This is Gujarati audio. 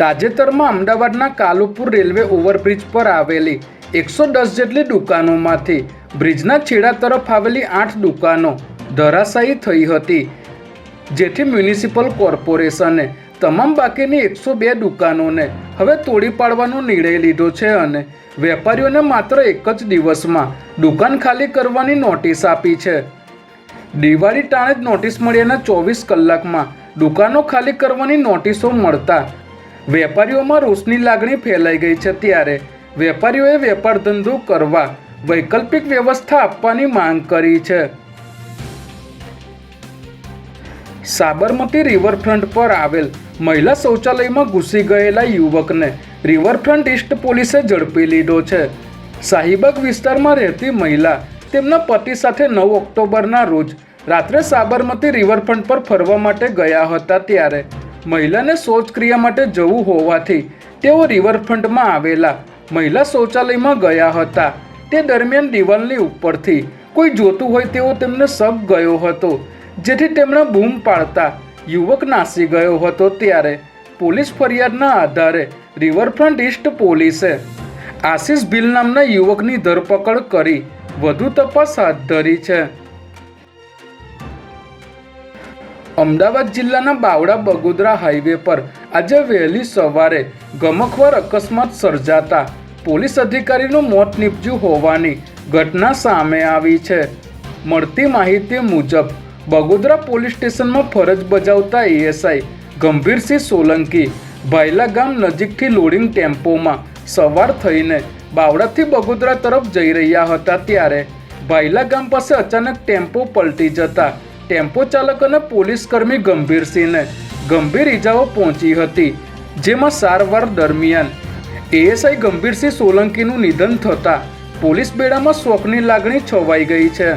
તાજેતરમાં અમદાવાદના કાલુપુર રેલવે ઓવરબ્રિજ પર આવેલી એકસો દસ જેટલી દુકાનોમાંથી બ્રિજના છેડા તરફ આવેલી આઠ દુકાનો ધરાશાયી થઈ હતી, જેથી મ્યુનિસિપલ કોર્પોરેશને તમામ બાકીની એકસો બે દુકાનોને હવે તોડી પાડવાનો નિર્ણય લીધો છે અને વેપારીઓને માત્ર એક જ દિવસમાં દુકાન ખાલી કરવાની નોટિસ આપી છે. દિવાળી ટાણે જ નોટિસ મળ્યાના ચોવીસ કલાકમાં દુકાનો ખાલી કરવાની નોટિસો મળતા વેપારીઓમાં રોષની લાગણી ફેલાઈ ગઈ છે ત્યારે વેપારીઓએ વેપાર ધંધો કરવા વૈકલ્પિક વ્યવસ્થા આપવાની માંગ કરી છે. સાબરમતી રિવરફ્રન્ટ પર આવેલ મહિલા શૌચાલયમાં ઘૂસી ગયેલા યુવકને રિવરફ્રન્ટ ઈસ્ટ પોલીસે ઝડપી લીધો છે. સાહિબાગ વિસ્તારમાં રહેતી મહિલા તેમના પતિ સાથે નવ ઓક્ટોબરના રોજ રાત્રે સાબરમતી રિવરફ્રન્ટ પર ફરવા માટે ગયા હતા ત્યારે મહિલાને શૌચક્રિયા માટે જવું હોવાથી તેઓ રિવરફ્રન્ટમાં આવેલા મહિલા શૌચાલયમાં ગયા હતા. તે દરમિયાન દિવાલની ઉપરથી કોઈ જોતું હોય તેવો તેમને શક ગયો હતો, જેથી તેમણે બૂમ પાડતા યુવક નાસી ગયો હતો ત્યારે પોલીસ ફરિયાદના આધારે રિવરફ્રન્ટ ઈસ્ટ પોલીસે આશિષ ભીલ નામના યુવકની ધરપકડ કરી વધુ તપાસ હાથ ધરી છે. અમદાવાદ જિલ્લાના બાવડા બગોદરા હાઈવે પર આજે વહેલી સવારે ગમખવાર અકસ્માત સર્જાતા પોલીસ અધિકારીનું મોત નીપજ્યું હોવાની ઘટના સામે આવી છે. મળતી માહિતી મુજબ, બગોદરા પોલીસ સ્ટેશનમાં ફરજ બજાવતા એએસઆઈ ગંભીરસિંહ સોલંકી ભાયલા ગામ નજીકથી લોડિંગ ટેમ્પોમાં સવાર થઈને બાવડાથી બગોદરા તરફ જઈ રહ્યા હતા ત્યારે ભાયલા ગામ પાસે અચાનક ટેમ્પો પલટી જતા ટેમ્પો ચાલક અને પોલીસ કર્મી ગંભીરસિંહને ગંભીર ઈજાઓ પહોંચી હતી, જેમાં સારવાર દરમિયાન એએસઆઈ ગંભીરસિંહ સોલંકીનું નિધન થતાં પોલીસ બેડામાં શોકની લાગણી છવાઈ ગઈ છે.